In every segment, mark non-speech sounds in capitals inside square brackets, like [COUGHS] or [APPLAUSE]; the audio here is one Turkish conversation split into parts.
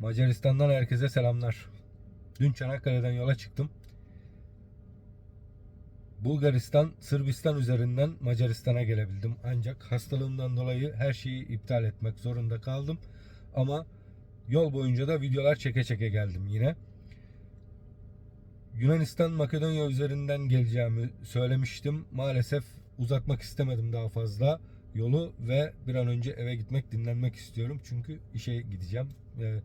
Macaristan'dan herkese selamlar. Dün Çanakkale'den yola çıktım. Bulgaristan, Sırbistan üzerinden Macaristan'a gelebildim. Ancak hastalığımdan dolayı her şeyi iptal etmek zorunda kaldım. Ama yol boyunca da videolar çeke çeke geldim yine. Yunanistan, Makedonya üzerinden geleceğimi söylemiştim. Maalesef uzatmak istemedim daha fazla yolu ve bir an önce eve gitmek, dinlenmek istiyorum. Çünkü işe gideceğim. Ee,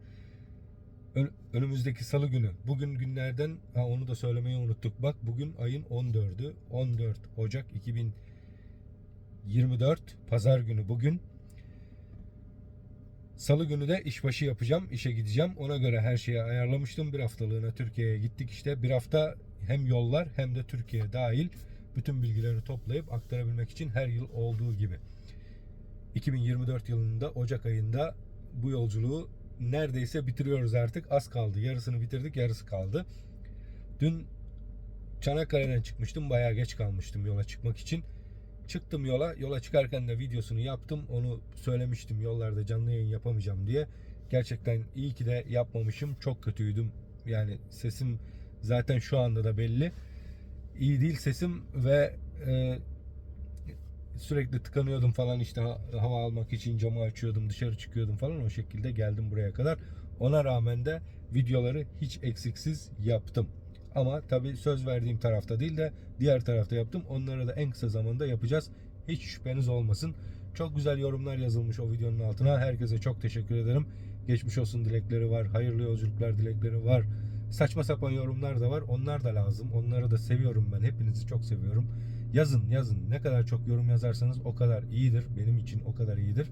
önümüzdeki salı günü. Bugün günlerden ha onu da söylemeyi unuttuk. Bak bugün ayın 14'ü. 14 Ocak 2024 pazar günü bugün. Salı günü de işbaşı yapacağım. işe gideceğim. Ona göre her şeyi ayarlamıştım. Bir haftalığına Türkiye'ye gittik işte. Bir hafta hem yollar hem de Türkiye dahil bütün bilgileri toplayıp aktarabilmek için her yıl olduğu gibi. 2024 yılında Ocak ayında bu yolculuğu neredeyse bitiriyoruz artık. Az kaldı. Yarısını bitirdik, yarısı kaldı. Dün Çanakkale'den çıkmıştım. Bayağı geç kalmıştım yola çıkmak için. Çıktım yola. Yola çıkarken de videosunu yaptım. Onu söylemiştim yollarda canlı yayın yapamayacağım diye. Gerçekten iyi ki de yapmamışım. Çok kötüydüm. Yani sesim zaten şu anda da belli. İyi değil sesim ve e, sürekli tıkanıyordum falan işte ha- hava almak için camı açıyordum dışarı çıkıyordum falan o şekilde geldim buraya kadar. Ona rağmen de videoları hiç eksiksiz yaptım. Ama tabi söz verdiğim tarafta değil de diğer tarafta yaptım. Onları da en kısa zamanda yapacağız. Hiç şüpheniz olmasın. Çok güzel yorumlar yazılmış o videonun altına. Herkese çok teşekkür ederim. Geçmiş olsun dilekleri var. Hayırlı yolculuklar dilekleri var. Saçma sapan yorumlar da var. Onlar da lazım. Onları da seviyorum ben. Hepinizi çok seviyorum. Yazın yazın. Ne kadar çok yorum yazarsanız o kadar iyidir. Benim için o kadar iyidir.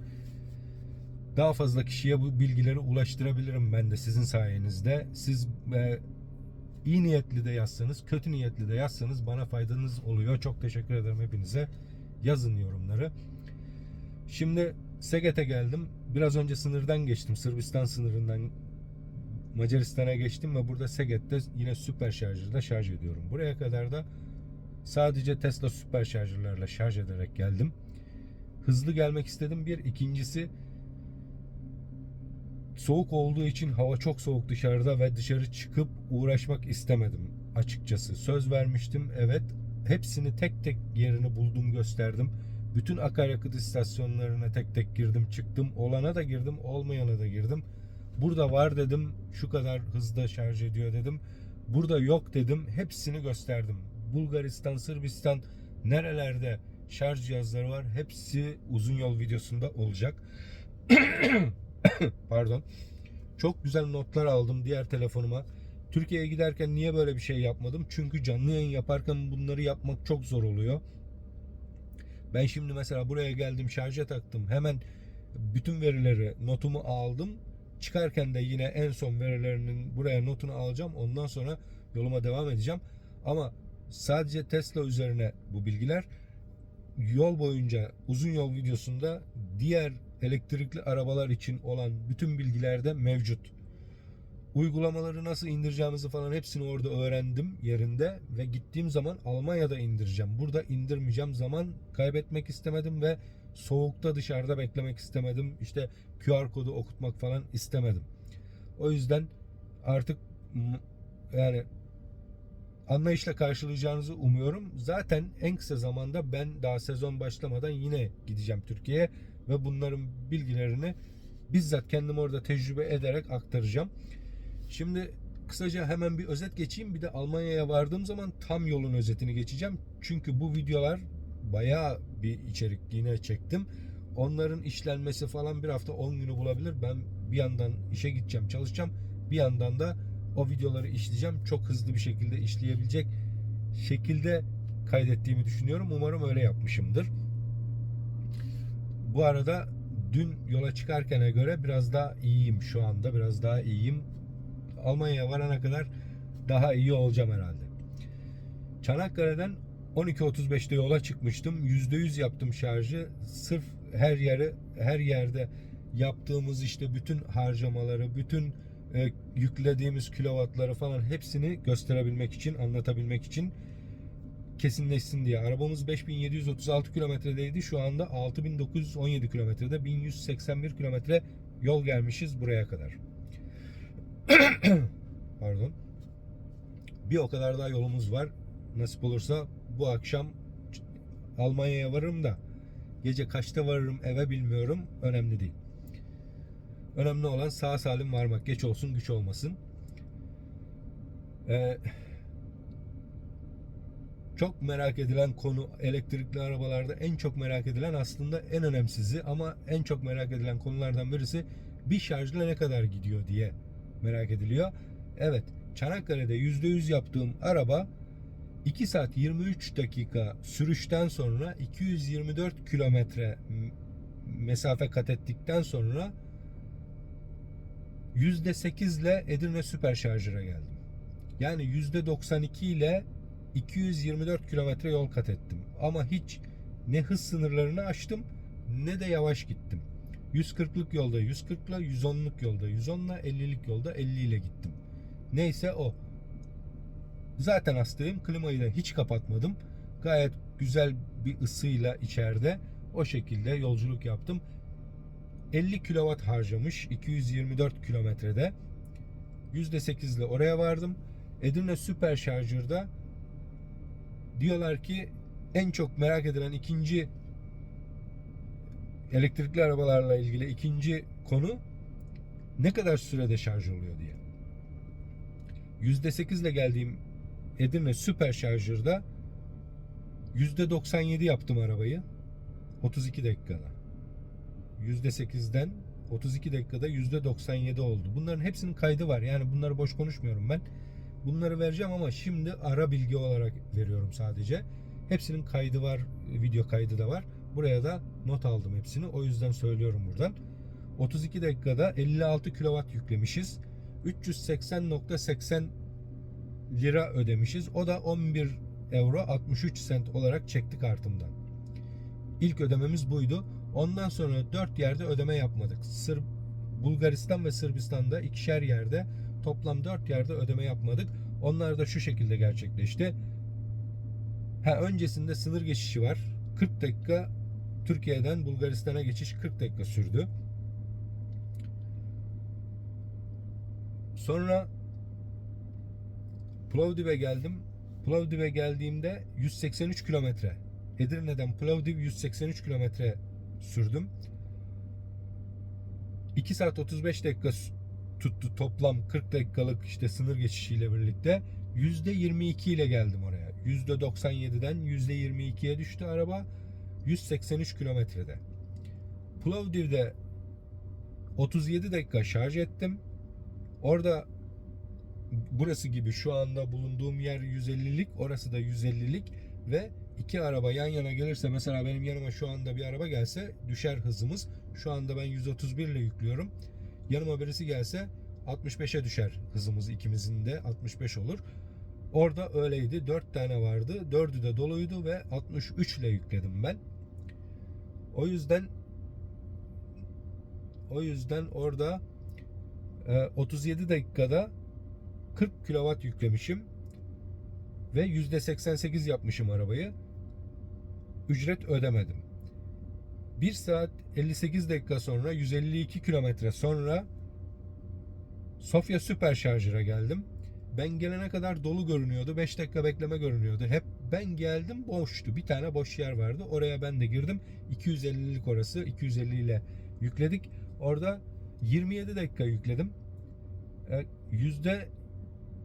Daha fazla kişiye bu bilgileri ulaştırabilirim ben de sizin sayenizde. Siz e, iyi niyetli de yazsanız, kötü niyetli de yazsanız bana faydanız oluyor. Çok teşekkür ederim hepinize. Yazın yorumları. Şimdi Seget'e geldim. Biraz önce sınırdan geçtim. Sırbistan sınırından Macaristan'a geçtim ve burada Seget'te yine süper şarjırda şarj ediyorum. Buraya kadar da sadece Tesla süper şarjırlarla şarj ederek geldim. Hızlı gelmek istedim bir. İkincisi soğuk olduğu için hava çok soğuk dışarıda ve dışarı çıkıp uğraşmak istemedim açıkçası. Söz vermiştim evet. Hepsini tek tek yerini buldum gösterdim. Bütün akaryakıt istasyonlarına tek tek girdim çıktım. Olana da girdim olmayana da girdim. Burada var dedim şu kadar hızda şarj ediyor dedim. Burada yok dedim hepsini gösterdim. Bulgaristan, Sırbistan nerelerde şarj cihazları var hepsi uzun yol videosunda olacak. [COUGHS] Pardon. Çok güzel notlar aldım diğer telefonuma. Türkiye'ye giderken niye böyle bir şey yapmadım? Çünkü canlı yayın yaparken bunları yapmak çok zor oluyor. Ben şimdi mesela buraya geldim şarja taktım. Hemen bütün verileri notumu aldım. Çıkarken de yine en son verilerinin buraya notunu alacağım. Ondan sonra yoluma devam edeceğim. Ama sadece Tesla üzerine bu bilgiler yol boyunca uzun yol videosunda diğer elektrikli arabalar için olan bütün bilgiler de mevcut. Uygulamaları nasıl indireceğimizi falan hepsini orada öğrendim yerinde ve gittiğim zaman Almanya'da indireceğim. Burada indirmeyeceğim. Zaman kaybetmek istemedim ve soğukta dışarıda beklemek istemedim. İşte QR kodu okutmak falan istemedim. O yüzden artık yani anlayışla karşılayacağınızı umuyorum. Zaten en kısa zamanda ben daha sezon başlamadan yine gideceğim Türkiye'ye ve bunların bilgilerini bizzat kendim orada tecrübe ederek aktaracağım. Şimdi kısaca hemen bir özet geçeyim. Bir de Almanya'ya vardığım zaman tam yolun özetini geçeceğim. Çünkü bu videolar bayağı bir içerik yine çektim. Onların işlenmesi falan bir hafta 10 günü bulabilir. Ben bir yandan işe gideceğim, çalışacağım. Bir yandan da o videoları işleyeceğim. Çok hızlı bir şekilde işleyebilecek şekilde kaydettiğimi düşünüyorum. Umarım öyle yapmışımdır. Bu arada dün yola çıkarkene göre biraz daha iyiyim şu anda. Biraz daha iyiyim. Almanya'ya varana kadar daha iyi olacağım herhalde. Çanakkale'den 12.35'te yola çıkmıştım. %100 yaptım şarjı. Sırf her yere her yerde yaptığımız işte bütün harcamaları, bütün e, yüklediğimiz kilovatları falan hepsini gösterebilmek için, anlatabilmek için kesinleşsin diye. Arabamız 5736 kilometredeydi. Şu anda 6917 kilometrede. 1181 kilometre yol gelmişiz buraya kadar. [CLEARS THROAT] Pardon. Bir o kadar daha yolumuz var. Nasip olursa bu akşam Almanya'ya varırım da gece kaçta varırım eve bilmiyorum. Önemli değil. Önemli olan sağ salim varmak. Geç olsun güç olmasın. Ee, çok merak edilen konu elektrikli arabalarda en çok merak edilen aslında en önemsizi ama en çok merak edilen konulardan birisi bir şarjla ne kadar gidiyor diye merak ediliyor. Evet Çanakkale'de %100 yaptığım araba 2 saat 23 dakika sürüşten sonra 224 kilometre mesafe kat ettikten sonra %8 ile Edirne Süper Şarjı'ra geldim. Yani %92 ile 224 kilometre yol kat ettim. Ama hiç ne hız sınırlarını aştım ne de yavaş gittim. 140'lık yolda 140 ile 110'luk yolda 110 ile 50'lik yolda 50 ile gittim. Neyse o. Zaten hastayım. Klimayı da hiç kapatmadım. Gayet güzel bir ısıyla içeride o şekilde yolculuk yaptım. 50 kW harcamış 224 kilometrede. %8 ile oraya vardım. Edirne Süper Şarjır'da diyorlar ki en çok merak edilen ikinci elektrikli arabalarla ilgili ikinci konu ne kadar sürede şarj oluyor diye. %8 ile geldiğim Edirne Süper Şarjır'da %97 yaptım arabayı. 32 dakikada. %8'den 32 dakikada %97 oldu. Bunların hepsinin kaydı var. Yani bunları boş konuşmuyorum ben. Bunları vereceğim ama şimdi ara bilgi olarak veriyorum sadece. Hepsinin kaydı var, video kaydı da var. Buraya da not aldım hepsini. O yüzden söylüyorum buradan. 32 dakikada 56 kW yüklemişiz. 380.80 lira ödemişiz. O da 11 euro 63 sent olarak çekti kartımdan. İlk ödememiz buydu. Ondan sonra 4 yerde ödeme yapmadık. Sır Bulgaristan ve Sırbistan'da ikişer yerde toplam 4 yerde ödeme yapmadık. Onlar da şu şekilde gerçekleşti. Ha öncesinde sınır geçişi var. 40 dakika Türkiye'den Bulgaristan'a geçiş 40 dakika sürdü. Sonra Plovdiv'e geldim. Plovdiv'e geldiğimde 183 kilometre. Edirne'den Plovdiv 183 kilometre sürdüm. 2 saat 35 dakika tuttu toplam 40 dakikalık işte sınır geçişiyle birlikte. %22 ile geldim oraya. %97'den %22'ye düştü araba. 183 kilometrede. Plovdiv'de 37 dakika şarj ettim. Orada burası gibi şu anda bulunduğum yer 150'lik, orası da 150'lik ve iki araba yan yana gelirse mesela benim yanıma şu anda bir araba gelse düşer hızımız. Şu anda ben 131 ile yüklüyorum. Yanıma birisi gelse 65'e düşer hızımız ikimizin de 65 olur. Orada öyleydi. 4 tane vardı. 4'ü de doluydu ve 63 ile yükledim ben. O yüzden o yüzden orada e, 37 dakikada 40 kW yüklemişim ve %88 yapmışım arabayı. Ücret ödemedim. 1 saat 58 dakika sonra 152 kilometre sonra Sofya Süper Şarjıra geldim. Ben gelene kadar dolu görünüyordu. 5 dakika bekleme görünüyordu. Hep ben geldim boştu. Bir tane boş yer vardı. Oraya ben de girdim. 250'lik orası. 250 ile yükledik. Orada 27 dakika yükledim. E, Yüzde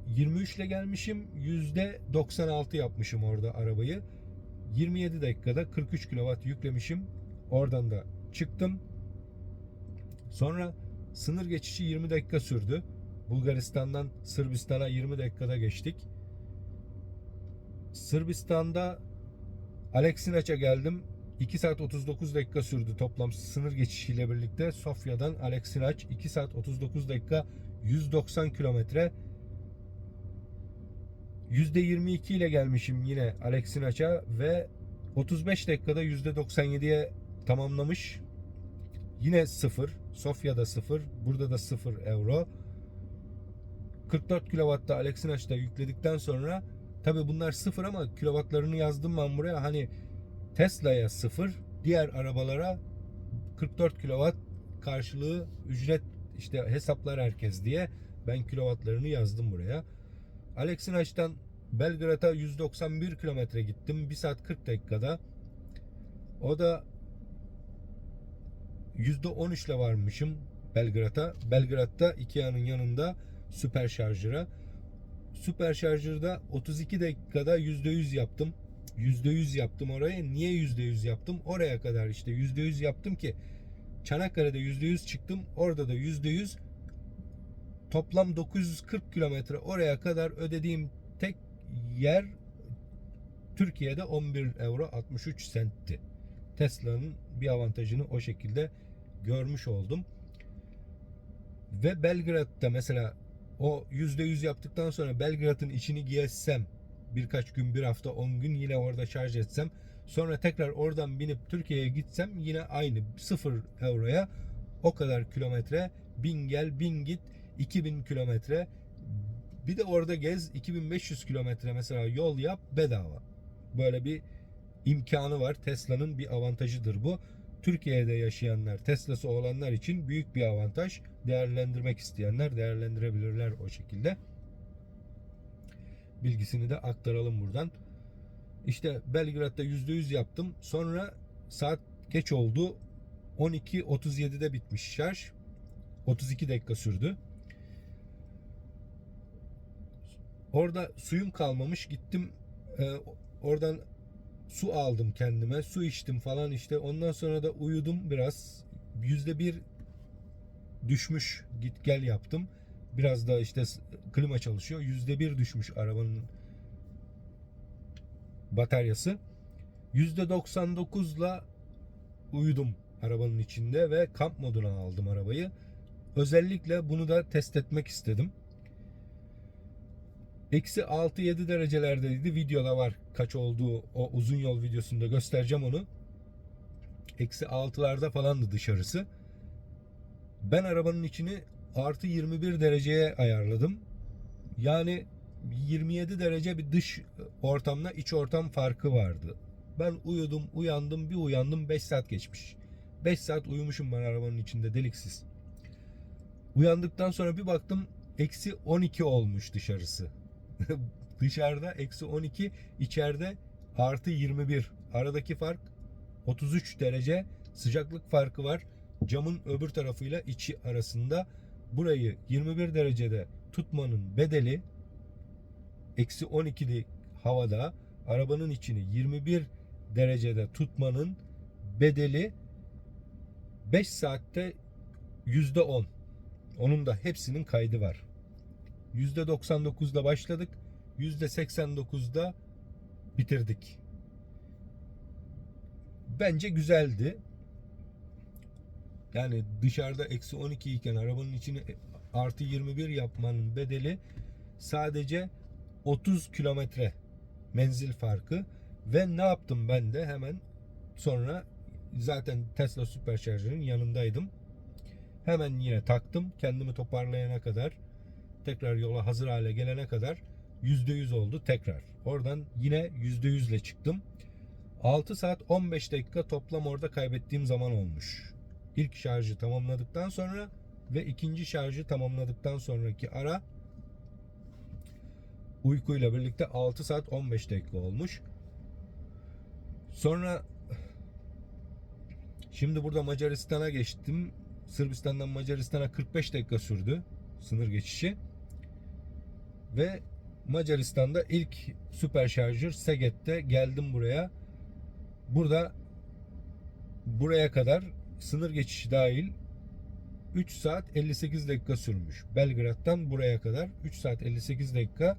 23 ile gelmişim. Yüzde 96 yapmışım orada arabayı. 27 dakikada 43 kW yüklemişim. Oradan da çıktım. Sonra sınır geçişi 20 dakika sürdü. Bulgaristan'dan Sırbistan'a 20 dakikada geçtik. Sırbistan'da Aleksinaç'a geldim. 2 saat 39 dakika sürdü toplam sınır geçişiyle birlikte. Sofya'dan Aleksinaç 2 saat 39 dakika 190 kilometre. %22 ile gelmişim yine Aleksinaç'a ve 35 dakikada %97'ye tamamlamış. Yine 0. Sofya'da 0. Burada da 0 euro. 44 kW'da Aleksinaç'ta yükledikten sonra tabi bunlar 0 ama kilovatlarını yazdım ben buraya. Hani Tesla'ya 0, diğer arabalara 44 kW karşılığı ücret işte hesaplar herkes diye Ben kilovatlarını yazdım buraya. Aleksinaç'tan Belgrad'a 191 kilometre gittim. 1 saat 40 dakikada. O da %13 ile varmışım Belgrad'a. Belgrad'da Ikea'nın yanında süper şarjıra. Süper şarjırda 32 dakikada %100 yaptım. %100 yaptım oraya. Niye %100 yaptım? Oraya kadar işte %100 yaptım ki Çanakkale'de %100 çıktım. Orada da %100 toplam 940 kilometre oraya kadar ödediğim tek yer Türkiye'de 11 euro 63 sentti. Tesla'nın bir avantajını o şekilde görmüş oldum. Ve Belgrad'da mesela o %100 yaptıktan sonra Belgrad'ın içini gezsem birkaç gün, bir hafta, 10 gün yine orada şarj etsem sonra tekrar oradan binip Türkiye'ye gitsem yine aynı 0 euroya o kadar kilometre bin gel bin git 2000 kilometre bir de orada gez 2500 kilometre mesela yol yap bedava. Böyle bir imkanı var. Tesla'nın bir avantajıdır bu. Türkiye'de yaşayanlar, Tesla'sı olanlar için büyük bir avantaj. Değerlendirmek isteyenler değerlendirebilirler o şekilde. Bilgisini de aktaralım buradan. İşte Belgrad'da %100 yaptım. Sonra saat geç oldu. 12.37'de bitmiş şarj. 32 dakika sürdü. Orada suyum kalmamış. Gittim e, oradan su aldım kendime. Su içtim falan işte. Ondan sonra da uyudum biraz. Yüzde bir düşmüş. Git gel yaptım. Biraz da işte klima çalışıyor. Yüzde bir düşmüş arabanın bataryası. Yüzde 99'la uyudum arabanın içinde ve kamp moduna aldım arabayı. Özellikle bunu da test etmek istedim. Eksi 6-7 derecelerdeydi. Videoda var kaç olduğu o uzun yol videosunda göstereceğim onu. Eksi 6'larda falandı dışarısı. Ben arabanın içini artı 21 dereceye ayarladım. Yani 27 derece bir dış ortamla iç ortam farkı vardı. Ben uyudum, uyandım, bir uyandım 5 saat geçmiş. 5 saat uyumuşum ben arabanın içinde deliksiz. Uyandıktan sonra bir baktım eksi 12 olmuş dışarısı. [LAUGHS] Dışarıda eksi 12, içeride artı 21. Aradaki fark 33 derece sıcaklık farkı var. Camın öbür tarafıyla içi arasında burayı 21 derecede tutmanın bedeli eksi 12'li havada arabanın içini 21 derecede tutmanın bedeli 5 saatte yüzde 10. Onun da hepsinin kaydı var. Yüzde 99'da başladık. Yüzde 89'da bitirdik. Bence güzeldi. Yani dışarıda eksi 12 iken arabanın içini artı 21 yapmanın bedeli sadece 30 kilometre menzil farkı ve ne yaptım ben de hemen sonra zaten Tesla süperşarjının yanındaydım. Hemen yine taktım kendimi toparlayana kadar tekrar yola hazır hale gelene kadar %100 oldu tekrar. Oradan yine %100 ile çıktım. 6 saat 15 dakika toplam orada kaybettiğim zaman olmuş. İlk şarjı tamamladıktan sonra ve ikinci şarjı tamamladıktan sonraki ara uykuyla birlikte 6 saat 15 dakika olmuş. Sonra şimdi burada Macaristan'a geçtim. Sırbistan'dan Macaristan'a 45 dakika sürdü sınır geçişi. Ve Macaristan'da ilk süper şarjör Seget'te geldim buraya. Burada buraya kadar sınır geçişi dahil 3 saat 58 dakika sürmüş. Belgrad'dan buraya kadar 3 saat 58 dakika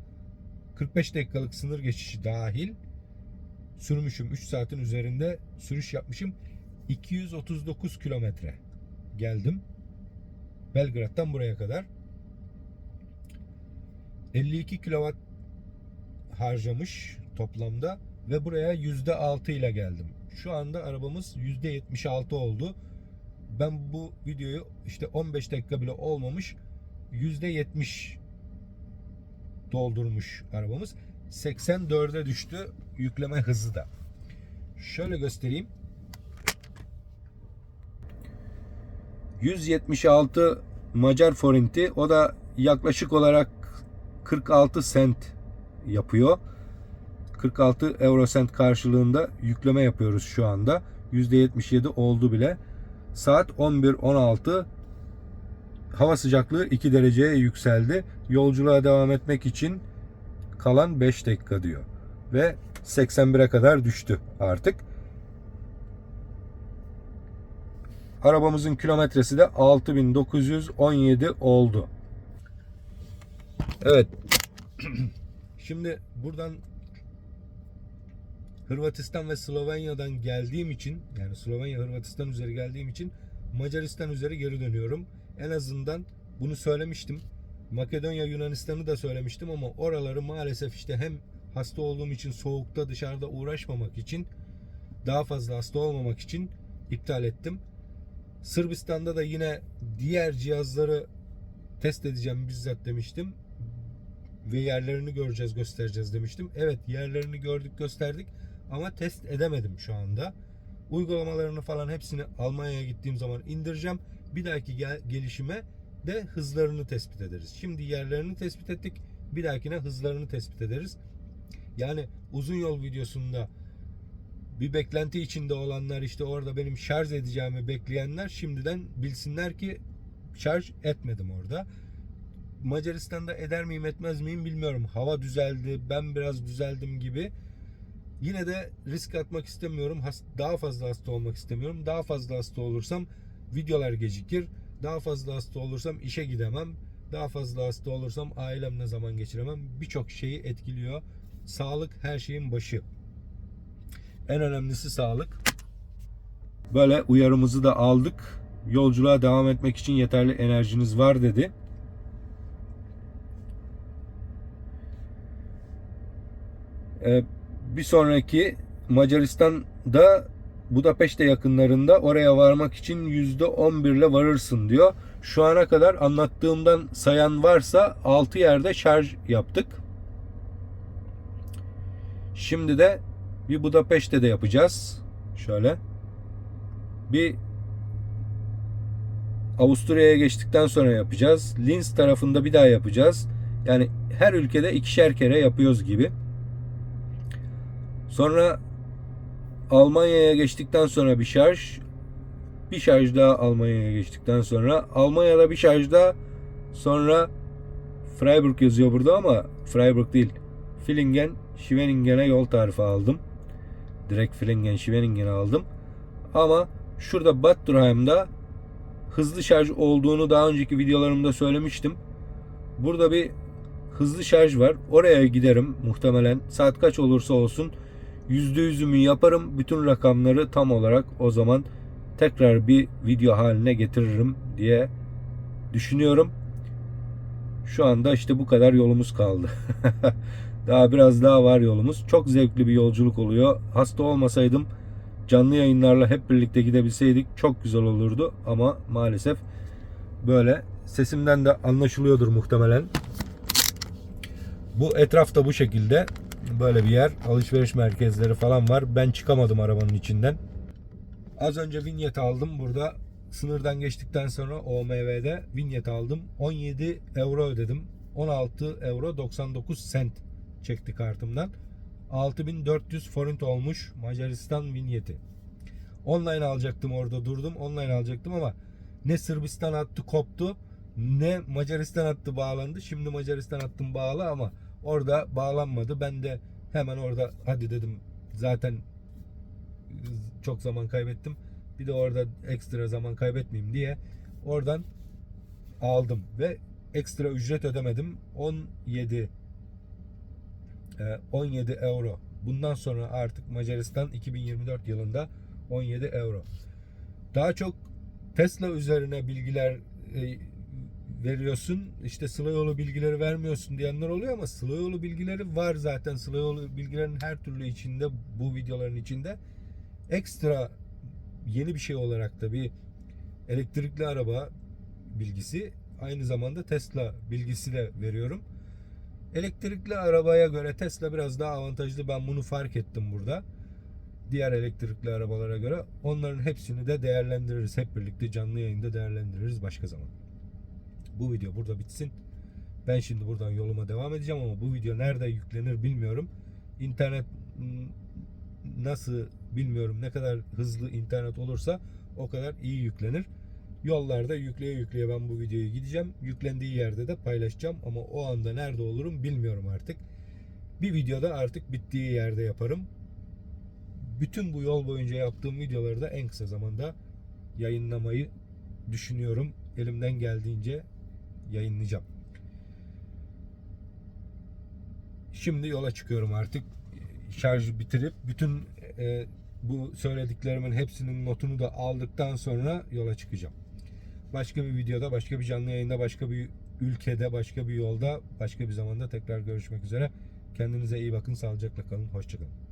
45 dakikalık sınır geçişi dahil sürmüşüm. 3 saatin üzerinde sürüş yapmışım. 239 kilometre geldim. Belgrad'dan buraya kadar. 52 kilowatt harcamış toplamda ve buraya %6 ile geldim. Şu anda arabamız %76 oldu. Ben bu videoyu işte 15 dakika bile olmamış %70 doldurmuş arabamız. 84'e düştü yükleme hızı da. Şöyle göstereyim. 176 Macar forinti o da yaklaşık olarak 46 sent yapıyor. 46 euro sent karşılığında yükleme yapıyoruz şu anda. %77 oldu bile. Saat 11.16 hava sıcaklığı 2 dereceye yükseldi. Yolculuğa devam etmek için kalan 5 dakika diyor. Ve 81'e kadar düştü artık. Arabamızın kilometresi de 6917 oldu. Evet. [CLEARS THROAT] Şimdi buradan Hırvatistan ve Slovenya'dan geldiğim için yani Slovenya Hırvatistan üzeri geldiğim için Macaristan üzeri geri dönüyorum. En azından bunu söylemiştim. Makedonya Yunanistan'ı da söylemiştim ama oraları maalesef işte hem hasta olduğum için soğukta dışarıda uğraşmamak için daha fazla hasta olmamak için iptal ettim. Sırbistan'da da yine diğer cihazları test edeceğim bizzat demiştim. Ve yerlerini göreceğiz, göstereceğiz demiştim. Evet, yerlerini gördük, gösterdik ama test edemedim şu anda. Uygulamalarını falan hepsini Almanya'ya gittiğim zaman indireceğim. Bir dahaki gel- gelişime de hızlarını tespit ederiz. Şimdi yerlerini tespit ettik. Bir dahakine hızlarını tespit ederiz. Yani uzun yol videosunda bir beklenti içinde olanlar işte orada benim şarj edeceğimi bekleyenler şimdiden bilsinler ki şarj etmedim orada. Macaristan'da eder miyim etmez miyim bilmiyorum. Hava düzeldi, ben biraz düzeldim gibi. Yine de risk atmak istemiyorum. Daha fazla hasta olmak istemiyorum. Daha fazla hasta olursam videolar gecikir. Daha fazla hasta olursam işe gidemem. Daha fazla hasta olursam ailemle zaman geçiremem. Birçok şeyi etkiliyor. Sağlık her şeyin başı. En önemlisi sağlık. Böyle uyarımızı da aldık. Yolculuğa devam etmek için yeterli enerjiniz var dedi. Bir sonraki Macaristan'da Budapeşte yakınlarında oraya varmak için %11 ile varırsın diyor. Şu ana kadar anlattığımdan sayan varsa 6 yerde şarj yaptık. Şimdi de bir Budapeşte de yapacağız. Şöyle. Bir Avusturya'ya geçtikten sonra yapacağız. Linz tarafında bir daha yapacağız. Yani her ülkede ikişer kere yapıyoruz gibi. Sonra Almanya'ya geçtikten sonra bir şarj. Bir şarj daha Almanya'ya geçtikten sonra. Almanya'da bir şarj daha. Sonra Freiburg yazıyor burada ama Freiburg değil. Villingen, Schwenningen'e yol tarifi aldım. Direkt Villingen, Schwenningen'e aldım. Ama şurada Bad Dürheim'da hızlı şarj olduğunu daha önceki videolarımda söylemiştim. Burada bir hızlı şarj var. Oraya giderim muhtemelen. Saat kaç olursa olsun %100'ümü yaparım. Bütün rakamları tam olarak o zaman tekrar bir video haline getiririm diye düşünüyorum. Şu anda işte bu kadar yolumuz kaldı. [LAUGHS] daha biraz daha var yolumuz. Çok zevkli bir yolculuk oluyor. Hasta olmasaydım canlı yayınlarla hep birlikte gidebilseydik çok güzel olurdu ama maalesef böyle sesimden de anlaşılıyordur muhtemelen. Bu etrafta bu şekilde böyle bir yer. Alışveriş merkezleri falan var. Ben çıkamadım arabanın içinden. Az önce vinyet aldım. Burada sınırdan geçtikten sonra OMV'de vinyet aldım. 17 euro ödedim. 16 euro 99 sent çekti kartımdan. 6400 forint olmuş Macaristan vinyeti. Online alacaktım orada durdum. Online alacaktım ama ne Sırbistan hattı koptu ne Macaristan hattı bağlandı. Şimdi Macaristan hattım bağlı ama orada bağlanmadı. Ben de hemen orada hadi dedim zaten çok zaman kaybettim. Bir de orada ekstra zaman kaybetmeyeyim diye oradan aldım ve ekstra ücret ödemedim. 17 e, 17 euro. Bundan sonra artık Macaristan 2024 yılında 17 euro. Daha çok Tesla üzerine bilgiler e, veriyorsun. İşte Sıla yolu bilgileri vermiyorsun diyenler oluyor ama Sıla yolu bilgileri var zaten. Sıla yolu bilgilerin her türlü içinde bu videoların içinde ekstra yeni bir şey olarak da bir elektrikli araba bilgisi aynı zamanda Tesla bilgisi de veriyorum. Elektrikli arabaya göre Tesla biraz daha avantajlı. Ben bunu fark ettim burada. Diğer elektrikli arabalara göre onların hepsini de değerlendiririz. Hep birlikte canlı yayında değerlendiririz başka zaman. Bu video burada bitsin. Ben şimdi buradan yoluma devam edeceğim ama bu video nerede yüklenir bilmiyorum. İnternet m, nasıl bilmiyorum ne kadar hızlı internet olursa o kadar iyi yüklenir. Yollarda yükleye yükleye ben bu videoyu gideceğim. Yüklendiği yerde de paylaşacağım ama o anda nerede olurum bilmiyorum artık. Bir videoda artık bittiği yerde yaparım. Bütün bu yol boyunca yaptığım videoları da en kısa zamanda yayınlamayı düşünüyorum. Elimden geldiğince yayınlayacağım. Şimdi yola çıkıyorum artık. Şarjı bitirip bütün e, bu söylediklerimin hepsinin notunu da aldıktan sonra yola çıkacağım. Başka bir videoda, başka bir canlı yayında, başka bir ülkede, başka bir yolda, başka bir zamanda tekrar görüşmek üzere. Kendinize iyi bakın, sağlıcakla kalın, hoşçakalın.